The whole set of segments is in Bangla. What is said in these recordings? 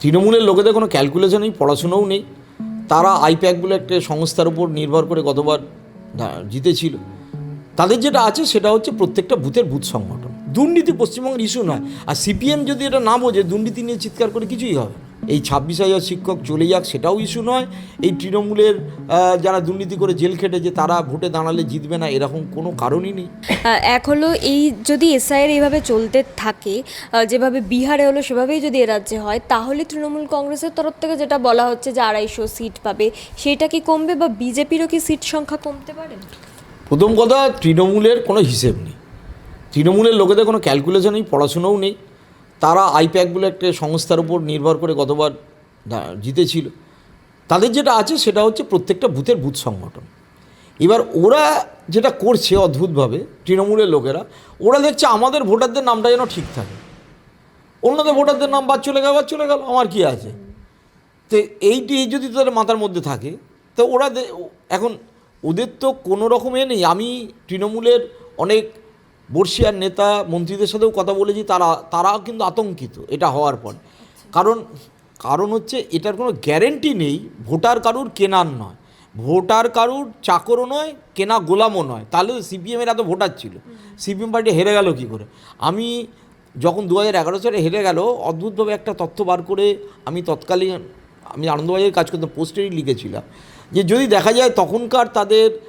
তৃণমূলের লোকেদের কোনো ক্যালকুলেশন নেই পড়াশুনোও নেই। তারা আইপ্যাক বলে একটা সংস্থার উপর নির্ভর করে গতবার জিতেছিল। তাদের যেটা আছে সেটা হচ্ছে প্রত্যেকটা বুথের বুথ সংগঠন। দুর্নীতি পশ্চিমবঙ্গের ইস্যু নয়। আর সিপিএম যদি এটা না বোঝে, দুর্নীতি নিয়ে চিৎকার করে কিছুই হবে। এই ছাব্বিশ হাজার শিক্ষক চলে যাক সেটাও ইস্যু নয়। এই তৃণমূলের যারা দুর্নীতি করে জেল খেটেছে তারা ভোটে দাঁড়ালে জিতবে না এরকম কোনো কারণই নেই। এক হলো এই যদি এসআইয়ের এইভাবে চলতে থাকে যেভাবে বিহারে হলো সেভাবেই যদি এ রাজ্যে হয় তাহলে তৃণমূল কংগ্রেসের তরফ থেকে যেটা বলা হচ্ছে যে আড়াইশো সিট পাবে সেটা কি কমবে বা বিজেপিরও কি সিট সংখ্যা কমতে পারে? প্রথম কথা তৃণমূলের কোনো হিসেব নেই। তৃণমূলের লোকেদের কোনো ক্যালকুলেশনই নেই পড়াশুনোও নেই। তারা আইপ্যাক বলে একটা সংস্থার উপর নির্ভর করে গতবার জিতেছিল। তাদের যেটা আছে সেটা হচ্ছে প্রত্যেকটা বুথের বুথ সংগঠন। এবার ওরা যেটা করছে অদ্ভুতভাবে, তৃণমূলের লোকেরা, ওরা দেখছে আমাদের ভোটারদের নামটা যেন ঠিক থাকে। অন্যদের ভোটারদের নাম বাদ চলে গেল, বাদ চলে গেল, আমার কি আছে? তো এইটি যদি তাদের মাথার মধ্যে থাকে, তো ওরা এখন ওদের তো কোনো রকমে নেই। আমি তৃণমূলের অনেক বর্ষিয়ার নেতা মন্ত্রীদের সাথেও কথা বলেছি, তারা, তারাও কিন্তু আতঙ্কিত, এটা হওয়ার পর। কারণ কারণ হচ্ছে এটার কোনো গ্যারেন্টি নেই, ভোটার কারুর কেনার নয়। ভোটার কারুর চাকরও নয়, কেনা গোলামও নয়। তাহলে সিপিএমের এত ভোটার ছিল। সিপিএম পার্টি হেরে গেল কী করে? আমি যখন দু হাজার এগারো সালে হেরে গেল, অদ্ভুতভাবে একটা তথ্য বার করে আমি তৎকালীন, আমি আনন্দবাজারের কাজ করতাম পোস্টেরই লিখেছিলাম যে, যদি দেখা যায় তখনকার তাদের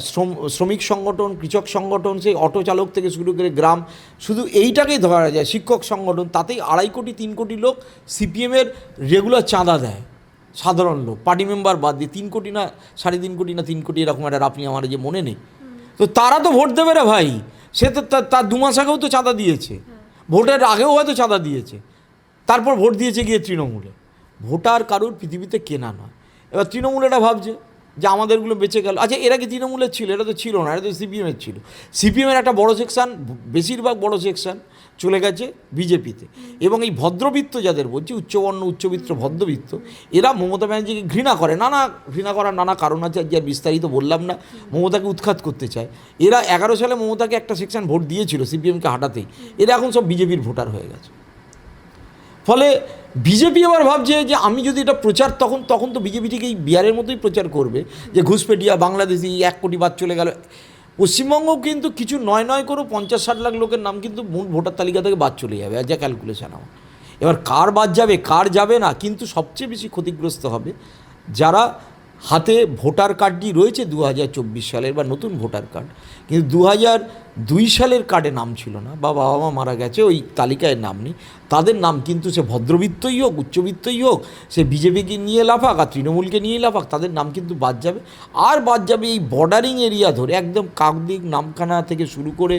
শ্রম, শ্রমিক সংগঠন, কৃষক সংগঠন, সেই অটো চালক থেকে শুরু করে গ্রাম, শুধু এইটাকেই ধরা যায়, শিক্ষক সংগঠন, তাতেই আড়াই কোটি, তিন কোটি লোক সিপিএমের রেগুলার চাঁদা দেয়, সাধারণ লোক পার্টি মেম্বার বাদ দিয়ে, তিন কোটি না, সাড়ে তিন কোটি না, তিন কোটি, এরকম একটা আপনি আমার যে মনে নেই। তো তারা তো ভোট দেবে রে ভাই, সে তো, তার- দু মাস আগেও তো চাঁদা দিয়েছে, ভোটের আগেও হয়তো চাঁদা দিয়েছে, তারপর ভোট দিয়েছে গিয়ে তৃণমূলে। ভোটার কারুর পৃথিবীতে কেনা নয়। এবার তৃণমূল এটা ভাবছে যে আমাদেরগুলো বেঁচে গেল। আচ্ছা এরা কি তৃণমূলের ছিল? এটা তো ছিল না এটা তো সিপিএমের ছিল। সিপিএমের একটা বড় সেকশন বেশিরভাগ বড় সেকশন চলে গেছে বিজেপিতে। এবং এই ভদ্রবিত্ত যাদের বলছি, উচ্চবর্ণ, উচ্চবিত্ত, ভদ্রবিত্ত, এরা মমতা ব্যানার্জিকে ঘৃণা করে। নানা ঘৃণা করার নানা কারণ আছে আর বিস্তারিত বললাম না। মমতাকে উৎখাত করতে চায়। এরা এগারো সালে মমতাকে একটা সেকশন ভোট দিয়েছিল সিপিএমকে হাঁটাতেই। এরা এখন সব বিজেপির ভোটার হয়ে গেছে। ফলে বিজেপি আবার ভাবছে যে আমি যদি এটা প্রচার, তখন তখন তো বিজেপি ঠিক এই বিহারের মতোই প্রচার করবে। যে ঘুষপেটিয়া, বাংলাদেশি, এক কোটি বাদ চলে গেল। পশ্চিমবঙ্গ কিন্তু কিছু নয় নয় করেও পঞ্চাশ, ষাট লাখ লোকের নাম কিন্তু মূল ভোটার তালিকা থেকে বাদ চলে যাবে আর যা ক্যালকুলেশন আমার। এবার কার বাদ যাবে, কার যাবে না, কিন্তু সবচেয়ে বেশি ক্ষতিগ্রস্ত হবে যারা হাতে ভোটার কার্ডটি রয়েছে দু হাজার চব্বিশ সালের বা নতুন ভোটার কার্ড। কিন্তু দু দুই সালের কার্ডে নাম ছিল না, বা বাবা মা মারা গেছে, ওই তালিকায় নাম নেই। তাদের নাম কিন্তু সে ভদ্রবিত্তই হোক, উচ্চবিত্তই হোক, সে বিজেপিকে নিয়ে লাফাক আর তৃণমূলকে নিয়ে লাফাক, তাদের নাম কিন্তু বাদ যাবে। আর বাদ যাবে এই বর্ডারিং এরিয়া ধরে, একদম কাকদিক নামখানা থেকে শুরু করে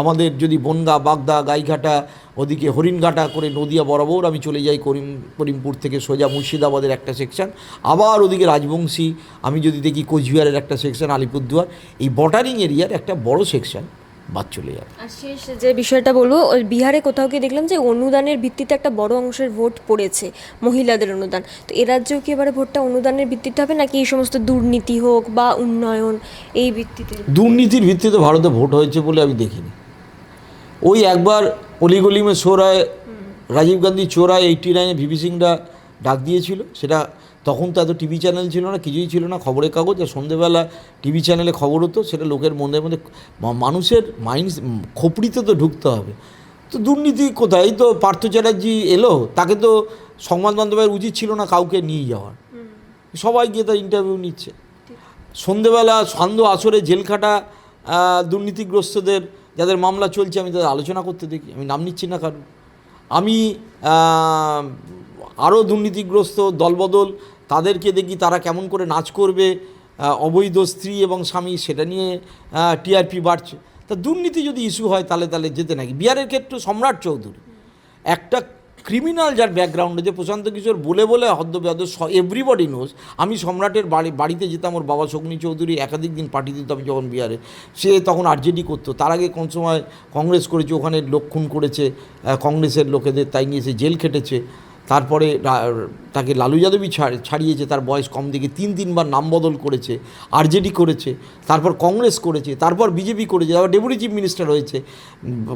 আমাদের যদি বনগা বাগদা গাইঘাটা ওদিকে হরিণঘাটা করে নদিয়া বরাবর আমি চলে যাই করিম করিমপুর থেকে সোজা মুর্শিদাবাদের একটা সেকশন আবার ওদিকে রাজবংশী আমি যদি দেখি কোচবিহারের একটা সেকশন আলিপুরদুয়ার এই বর্ডারিং এরিয়ার একটা বড় সেকশন বাদ চলে যাবে। আর শেষ যে বিষয়টা বলব ওই বিহারে কোথাও গিয়ে দেখলাম যে অনুদানের ভিত্তিতে একটা বড় অংশের ভোট পড়েছে মহিলাদের অনুদান? তো এ রাজ্যেও কি এবারে ভোটটা অনুদানের ভিত্তিতে হবে নাকি এই সমস্ত দুর্নীতি হোক বা উন্নয়ন এই ভিত্তিতে? দুর্নীতির ভিত্তিতে ভারতে ভোট হয়েছে বলে আমি দেখিনি। ওই একবার অলিগলিমে সোরায় রাজীব গান্ধী চোরায় এইটি নাইনে ভিপি সিংরা ডাক দিয়েছিল। সেটা তখন তো এত টিভি চ্যানেল ছিল না কিছুই ছিল না খবরের কাগজ। আর সন্ধেবেলা টিভি চ্যানেলে খবর হতো সেটা লোকের মনের মধ্যে মানুষের মাইন্ড খোপড়িতে তো ঢুকতে হবে। তো দুর্নীতি কোথায়? এই তো পার্থ চ্যাটার্জি এলো তাকে তো সংবাদ মাধ্যমের উচিত ছিল না কাউকে নিয়ে যাওয়ার। সবাই গিয়ে তার ইন্টারভিউ নিচ্ছে। সন্ধেবেলা সান্ধ্য আসরে জেল খাটা দুর্নীতিগ্রস্তদের যাদের মামলা চলছে, আমি তাদের আলোচনা করতে দেখি। আমি নাম নিচ্ছি না কারণ আমি আরও দুর্নীতিগ্রস্ত দলবদল, তাদেরকে দেখি তারা কেমন করে নাচ করবে অবৈধ স্ত্রী এবং স্বামী, সেটা নিয়ে টিআরপি বাড়ছে। তা দুর্নীতি যদি ইস্যু হয়, তাহলে তাহলে যেতে নাকি? বিহারের ক্ষেত্রে সম্রাট চৌধুরী, একটা ক্রিমিনাল যার ব্যাকগ্রাউন্ড যে প্রশান্ত কিশোর বলে বলে হদ্দ বেহদ এভরিবডি নোজ আমি সম্রাটের বাড়ি, বাড়িতে যেতাম, ওর বাবা শগ্নি চৌধুরী একাধিক দিন পার্টি দিতাম যখন বিহারে। সে তখন আরজেডি করতো। তার আগে কোন সময় কংগ্রেস করেছে, ওখানে লোক খুন করেছে কংগ্রেসের লোকেদের, তাই নিয়ে সে জেল খেটেছে। তারপরে তাকে লালু যাদবই ছাড়- ছাড়িয়েছে, তার বয়স কম দিকে তিন তিনবার নাম বদল করেছে, আরজেডি করেছে, তারপর কংগ্রেস করেছে, তারপর বিজেপি করেছে, তারপর ডেপুটি চিফ মিনিস্টার হয়েছে।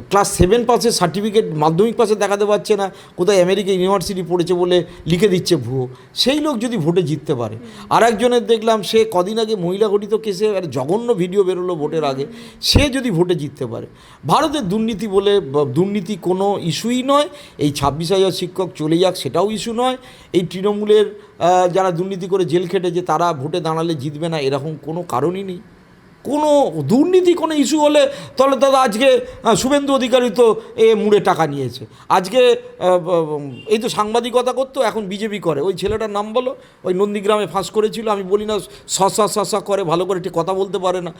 ক্লাস সেভেন পাসের সার্টিফিকেট মাধ্যমিক পাশে দেখাতে পারছে না, কোথায় আমেরিকা ইউনিভার্সিটি পড়েছে বলে লিখে দিচ্ছে ভুয়ো। সেই লোক যদি ভোটে জিততে পারে। আর একজনের দেখলাম সে কদিন আগে মহিলা গঠিত কেসে একটা জঘন্য ভিডিও বেরোলো ভোটের আগে। সে যদি ভোটে জিততে পারে। ভারতের দুর্নীতি বলে, দুর্নীতি কোনো ইস্যুই নয়। এই ছাব্বিশ হাজার শিক্ষক চলে যাক সেটাও ইস্যু নয়। এই তৃণমূলের যারা দুর্নীতি করে জেল খেটেছে, তারা ভোটে দাঁড়ালে জিতবে না, এরকম কোনো কারণই নেই। কোনো দুর্নীতি, কোনো ইস্যু হলে তাহলে দাদা আজকে শুভেন্দু অধিকারী তো এ মুড়ে টাকা নিয়েছে। আজকে এই তো সাংবাদিকতা করতো, এখন বিজেপি করে। ওই ছেলেটার নাম বলো, ওই নন্দীগ্রামে ফাঁস করেছিল, আমি বলি না সসা সসা করে, ভালো করে ঠিক কথা বলতে পারে না।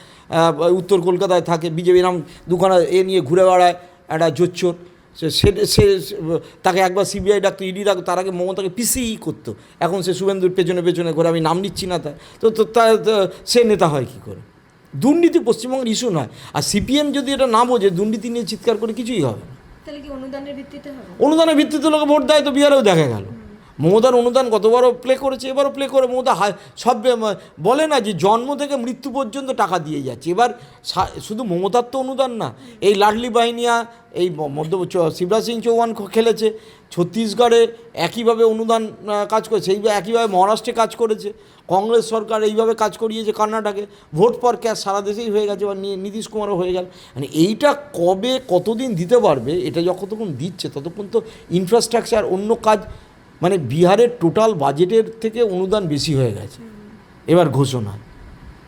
উত্তর কলকাতায় থাকে, বিজেপি নাম দুখানা এ নিয়ে ঘুরে বেড়ায়, একটা জোচ্চোর। সে সে- সে তাকে একবার সিবিআই ডাকতো ইডি ডাকতো তার আগে মমতাকে পিসিই করতো। এখন সে শুভেন্দুর পেছনে পেছনে করে আমি নাম নিচ্ছি না তাই তো তো সে নেতা হয় কী করে? দুর্নীতি পশ্চিমবঙ্গের ইস্যু নয়। আর সিপিএম যদি এটা না বোঝে দুর্নীতি নিয়ে চিৎকার করে কিছুই হবে না। তাহলে কি অনুদানের ভিত্তিতে অনুদানের ভিত্তিতে লোকে ভোট দেয় তো বিহারেও দেখা গেল। মমতার অনুদান গতবারও প্লে করেছে, এবারও প্লে করে মমতা সব বলে না যে জন্ম থেকে মৃত্যু পর্যন্ত টাকা দিয়ে যাচ্ছে। এবার শুধু মমতার তো অনুদান না, এই লাডলি বাহিনিয়া, এই মধ্য শিবরাজ সিং চৌহান খেলেছে, ছত্তিশগড়ে একইভাবে অনুদান কাজ করেছে সেই একইভাবে মহারাষ্ট্রে কাজ করেছে, কংগ্রেস সরকার এইভাবে কাজ করিয়েছে কর্ণাটকে, ভোট পর ক্যাশ সারা দেশেই হয়ে গেছে বা নীতিশ কুমারও হয়ে গেল। মানে এইটা কবে কতদিন দিতে পারবে, এটা যতক্ষণ দিচ্ছে, ততক্ষণ তো ইনফ্রাস্ট্রাকচার অন্য কাজ মানে বিহারের টোটাল বাজেটের থেকে অনুদান বেশি হয়ে গেছে। এবার ঘোষণা।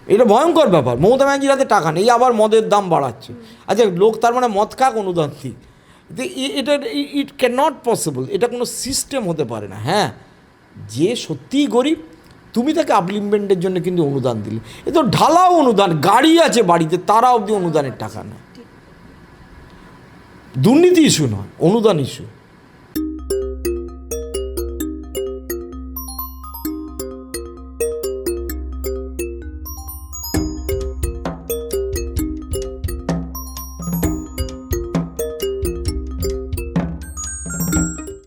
এটা ভয়ঙ্কর ব্যাপার। মমতা ব্যানার্জির হাতে টাকা নেই, আবার মদের দাম বাড়াচ্ছে। আচ্ছা লোক তার মানে মদ কাক অনুদান দিক। এটা ইট ক্যান নট পসিবল এটা কোনো সিস্টেম হতে পারে না। হ্যাঁ যে সত্যিই গরিব, তুমি তাকে আপলিমেন্টের জন্য কিন্তু অনুদান দিলে। এ তো ঢালাও অনুদান, গাড়ি আছে বাড়িতে, তারা অবধি অনুদানের টাকা নেয়। দুর্নীতি ইস্যু নয়, অনুদান ইস্যু